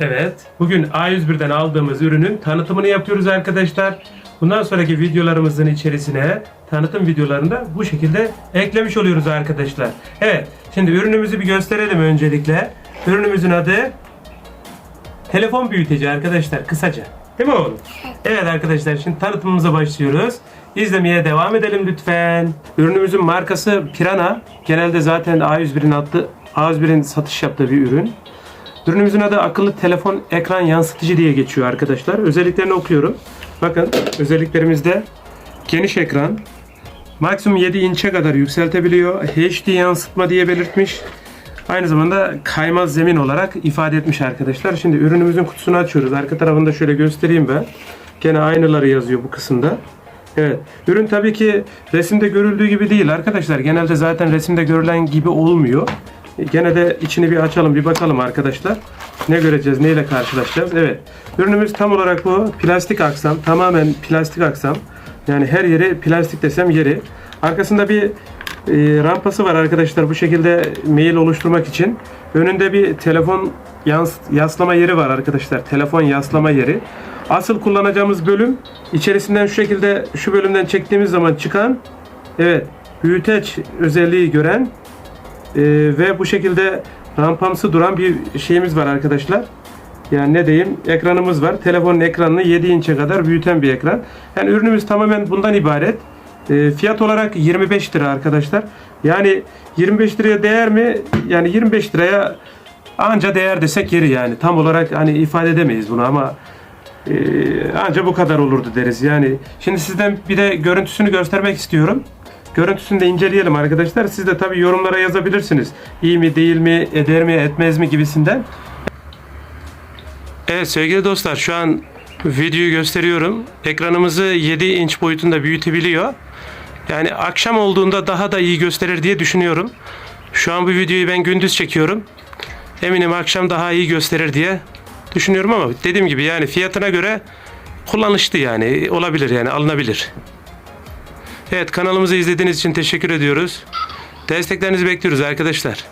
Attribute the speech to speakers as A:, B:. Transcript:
A: Evet. Bugün A101'den aldığımız ürünün tanıtımını yapıyoruz arkadaşlar. Bundan sonraki videolarımızın içerisine tanıtım videolarını da bu şekilde eklemiş oluyoruz arkadaşlar. Evet. Şimdi ürünümüzü bir gösterelim öncelikle. Ürünümüzün adı telefon büyüteci arkadaşlar kısaca. Değil mi oğlum? Evet arkadaşlar şimdi tanıtımımıza başlıyoruz. İzlemeye devam edelim lütfen. Ürünümüzün markası Pirana. Genelde zaten A101'in attığı A101'in satış yaptığı bir ürün. Ürünümüzün adı akıllı telefon ekran yansıtıcı diye geçiyor arkadaşlar. Özelliklerini okuyorum. Bakın özelliklerimizde geniş ekran, maksimum 7 inçe kadar yükseltebiliyor. HD yansıtma diye belirtmiş. Aynı zamanda kaymaz zemin olarak ifade etmiş arkadaşlar. Şimdi ürünümüzün kutusunu açıyoruz. Arka tarafında şöyle göstereyim ben. Gene aynıları yazıyor bu kısımda. Evet. Ürün tabii ki resimde görüldüğü gibi değil arkadaşlar. Genelde zaten resimde görülen gibi olmuyor. Gene de içini bir açalım bir bakalım arkadaşlar. Ne göreceğiz, neyle karşılaşacağız? Evet. Ürünümüz tam olarak bu. Plastik aksam. Tamamen plastik aksam. Yani her yeri plastik desem yeri. Arkasında bir e, rampası var arkadaşlar bu şekilde mail oluşturmak için. Önünde bir telefon yans yaslama yeri var arkadaşlar. Telefon yaslama yeri. Asıl kullanacağımız bölüm içerisinden şu şekilde şu bölümden çektiğimiz zaman çıkan evet büyüteç özelliği gören e, ve bu şekilde rampamsı duran bir şeyimiz var arkadaşlar. Yani ne diyeyim ekranımız var. Telefonun ekranını 7 inçe kadar büyüten bir ekran. Yani ürünümüz tamamen bundan ibaret. E, fiyat olarak 25 lira arkadaşlar. Yani 25 liraya değer mi? Yani 25 liraya anca değer desek yeri yani. Tam olarak hani ifade edemeyiz bunu ama e, anca bu kadar olurdu deriz. Yani şimdi sizden bir de görüntüsünü göstermek istiyorum. Görüntüsünü de inceleyelim arkadaşlar. Siz de tabii yorumlara yazabilirsiniz. İyi mi, değil mi, eder mi, etmez mi gibisinden. Evet sevgili dostlar şu an videoyu gösteriyorum. Ekranımızı 7 inç boyutunda büyütebiliyor. Yani akşam olduğunda daha da iyi gösterir diye düşünüyorum. Şu an bu videoyu ben gündüz çekiyorum. Eminim akşam daha iyi gösterir diye düşünüyorum ama dediğim gibi yani fiyatına göre kullanışlı yani olabilir yani alınabilir. Evet kanalımızı izlediğiniz için teşekkür ediyoruz. Desteklerinizi bekliyoruz arkadaşlar.